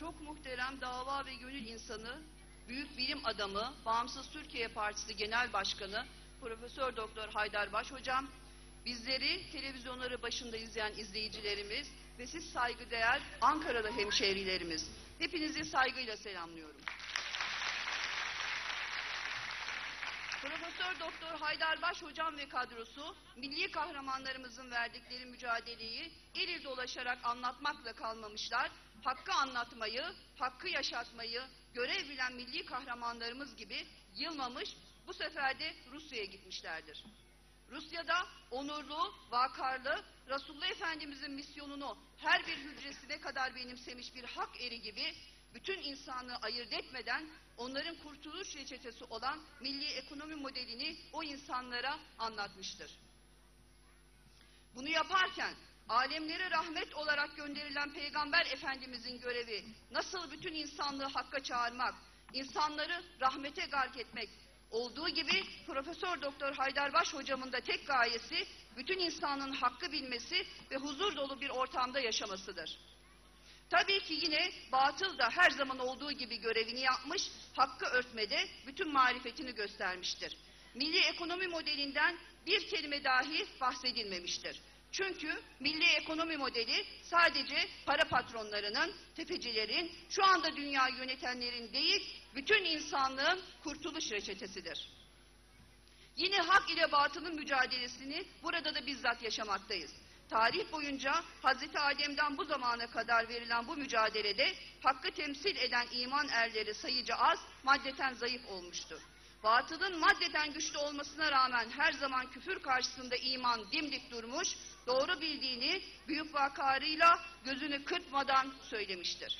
çok muhterem dava ve gönül insanı, büyük bilim adamı, Bağımsız Türkiye Partisi Genel Başkanı Profesör Doktor Haydar Baş hocam, bizleri televizyonları başında izleyen izleyicilerimiz ve siz saygıdeğer Ankaralı hemşehrilerimiz, hepinizi saygıyla selamlıyorum. Profesör Doktor Haydar Baş hocam ve kadrosu milli kahramanlarımızın verdikleri mücadeleyi il il dolaşarak anlatmakla kalmamışlar. Hakkı anlatmayı, hakkı yaşatmayı görev bilen milli kahramanlarımız gibi yılmamış bu sefer de Rusya'ya gitmişlerdir. Rusya'da onurlu, vakarlı, Resulullah Efendimizin misyonunu her bir hücresine kadar benimsemiş bir hak eri gibi bütün insanlığı ayırt etmeden onların kurtuluş reçetesi olan milli ekonomi modelini o insanlara anlatmıştır. Bunu yaparken alemlere rahmet olarak gönderilen Peygamber Efendimizin görevi nasıl bütün insanlığı hakka çağırmak, insanları rahmete gark etmek olduğu gibi Profesör Doktor Haydarbaş hocamın da tek gayesi bütün insanın hakkı bilmesi ve huzur dolu bir ortamda yaşamasıdır. Tabii ki yine batıl da her zaman olduğu gibi görevini yapmış, hakkı örtmede bütün marifetini göstermiştir. Milli ekonomi modelinden bir kelime dahi bahsedilmemiştir. Çünkü milli ekonomi modeli sadece para patronlarının, tefecilerin, şu anda dünya yönetenlerin değil, bütün insanlığın kurtuluş reçetesidir. Yine hak ile batılın mücadelesini burada da bizzat yaşamaktayız. Tarih boyunca Hazreti Adem'den bu zamana kadar verilen bu mücadelede hakkı temsil eden iman erleri sayıca az, maddeten zayıf olmuştur. Batılın maddeten güçlü olmasına rağmen her zaman küfür karşısında iman dimdik durmuş, doğru bildiğini büyük vakarıyla gözünü kırpmadan söylemiştir.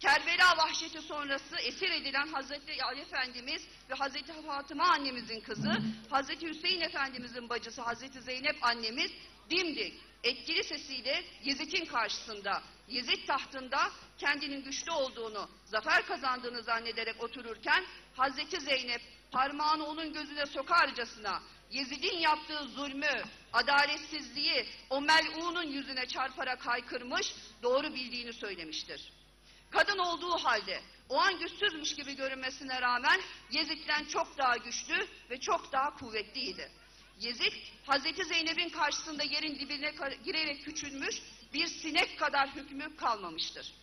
Kerbela vahşeti sonrası esir edilen Hazreti Ali Efendimiz ve Hazreti Fatıma annemizin kızı, Hazreti Hüseyin Efendimizin bacısı Hazreti Zeynep annemiz dimdik, etkili sesiyle Yezid'in karşısında, Yezid tahtında kendinin güçlü olduğunu, zafer kazandığını zannederek otururken Hazreti Zeynep parmağını onun gözüne sokarcasına Yezid'in yaptığı zulmü, adaletsizliği o mel'unun yüzüne çarparak haykırmış, doğru bildiğini söylemiştir. Kadın olduğu halde o an güçsüzmüş gibi görünmesine rağmen Yezid'den çok daha güçlü ve çok daha kuvvetliydi. Yezid, Hazreti Zeynep'in karşısında yerin dibine girerek küçülmüş, bir sinek kadar hükmü kalmamıştır.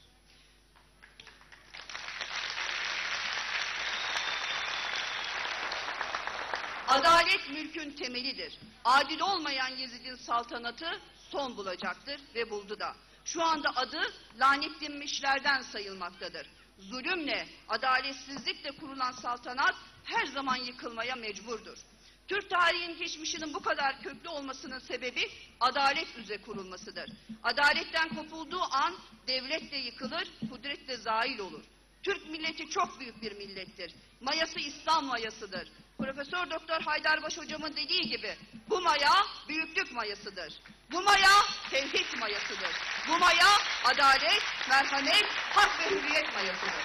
Adalet mülkün temelidir. Adil olmayan Yezid'in saltanatı son bulacaktır ve buldu da. Şu anda adı lanetlenmişlerden sayılmaktadır. Zulümle, adaletsizlikle kurulan saltanat her zaman yıkılmaya mecburdur. Türk tarihinin geçmişinin bu kadar köklü olmasının sebebi adalet üzere kurulmasıdır. Adaletten kopulduğu an devlet de yıkılır, kudret de zail olur. Türk milleti çok büyük bir millettir. Mayası İslam mayasıdır. Profesör Doktor Haydarbaş hocamın dediği gibi bu maya büyüklük mayasıdır. Bu maya tevhid mayasıdır. Bu maya adalet, merhamet, hak ve hürriyet mayasıdır.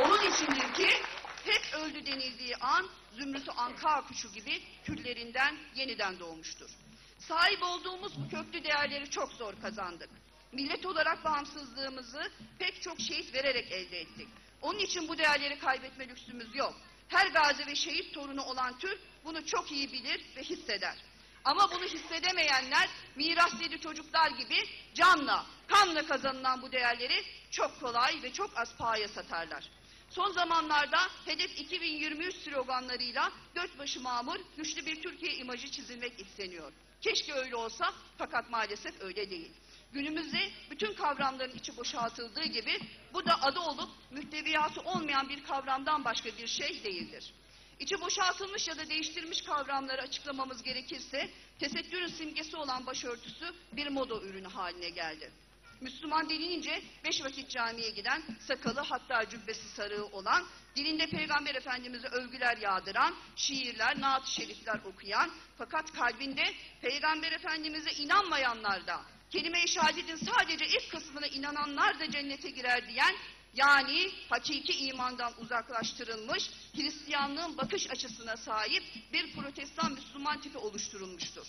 Onun içindir ki hep öldü denildiği an zümrütü anka kuşu gibi küllerinden yeniden doğmuştur. Sahip olduğumuz bu köklü değerleri çok zor kazandık. Millet olarak bağımsızlığımızı pek çok şehit vererek elde ettik. Onun için bu değerleri kaybetme lüksümüz yok. Her gazi ve şehit torunu olan Türk bunu çok iyi bilir ve hisseder. Ama bunu hissedemeyenler miras yedi çocuklar gibi canla, kanla kazanılan bu değerleri çok kolay ve çok az pahaya satarlar. Son zamanlarda hedef 2023 sloganlarıyla dört başı mamur güçlü bir Türkiye imajı çizilmek isteniyor. Keşke öyle olsa fakat maalesef öyle değil. Günümüzde bütün kavramların içi boşaltıldığı gibi bu da adı olup mühteviyatı olmayan bir kavramdan başka bir şey değildir. İçi boşaltılmış ya da değiştirilmiş kavramları açıklamamız gerekirse tesettürün simgesi olan başörtüsü bir moda ürünü haline geldi. Müslüman denilince beş vakit camiye giden, sakalı hatta cübbesi sarığı olan, dilinde Peygamber Efendimiz'e övgüler yağdıran, şiirler, naat-ı şerifler okuyan, fakat kalbinde Peygamber Efendimiz'e inanmayanlar da, kelime-i şehadetin sadece ilk kısmına inananlar da cennete girer diyen, yani hakiki imandan uzaklaştırılmış, Hristiyanlığın bakış açısına sahip bir protestan Müslüman tipi oluşturulmuştur.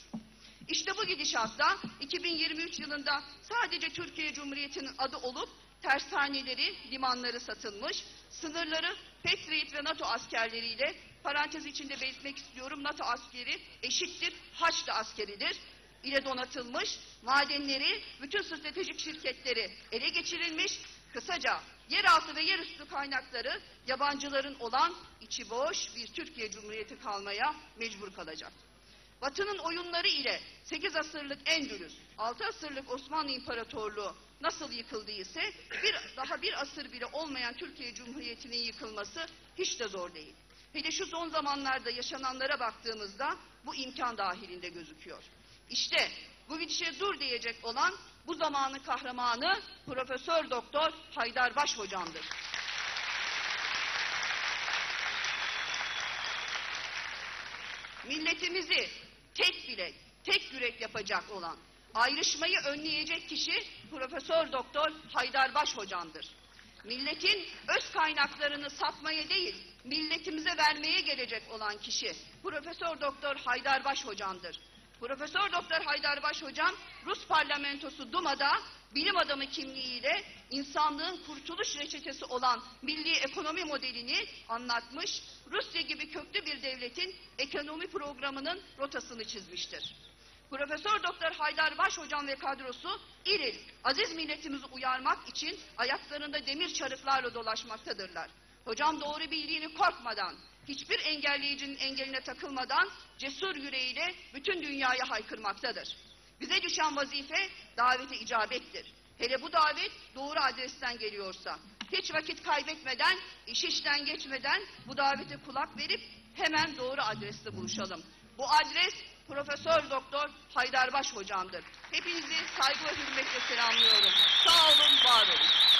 İşte bu gidişatta 2023 yılında sadece Türkiye Cumhuriyeti'nin adı olup tersaneleri, limanları satılmış, sınırları Patriot ve NATO askerleriyle parantez içinde belirtmek istiyorum NATO askeri eşittir Haçlı askeridir ile donatılmış, madenleri, bütün stratejik şirketleri ele geçirilmiş, kısaca yeraltı ve yerüstü kaynakları yabancıların olan içi boş bir Türkiye Cumhuriyeti kalmaya mecbur kalacak. Batı'nın oyunları ile 8 asırlık Endülüs, 6 asırlık Osmanlı İmparatorluğu nasıl yıkıldı ise bir, daha bir asır bile olmayan Türkiye Cumhuriyeti'nin yıkılması hiç de zor değil. Hele şu son zamanlarda yaşananlara baktığımızda bu imkan dahilinde gözüküyor. İşte bu gidişe dur diyecek olan bu zamanın kahramanı Profesör Doktor Haydar Baş hocamdır. milletimizi tek bilek, tek yürek yapacak olan, ayrışmayı önleyecek kişi Profesör Doktor Haydar Baş hocamdır. Milletin öz kaynaklarını satmaya değil, milletimize vermeye gelecek olan kişi Profesör Doktor Haydar Baş hocamdır. Profesör Doktor Haydar Baş hocam Rus parlamentosu Duma'da bilim adamı kimliğiyle insanlığın kurtuluş reçetesi olan milli ekonomi modelini anlatmış, Rusya gibi köklü bir devletin ekonomi programının rotasını çizmiştir. Profesör Doktor Haydar Baş hocam ve kadrosu İril, aziz milletimizi uyarmak için ayaklarında demir çarıklarla dolaşmaktadırlar. Hocam doğru bildiğini korkmadan, hiçbir engelleyicinin engeline takılmadan cesur yüreğiyle bütün dünyaya haykırmaktadır. Bize düşen vazife davete icabettir. Hele bu davet doğru adresten geliyorsa. Hiç vakit kaybetmeden, iş işten geçmeden bu davete kulak verip hemen doğru adreste buluşalım. Bu adres Profesör Doktor Haydarbaş hocamdır. Hepinizi saygı ve hürmetle selamlıyorum. Sağ olun, var olun.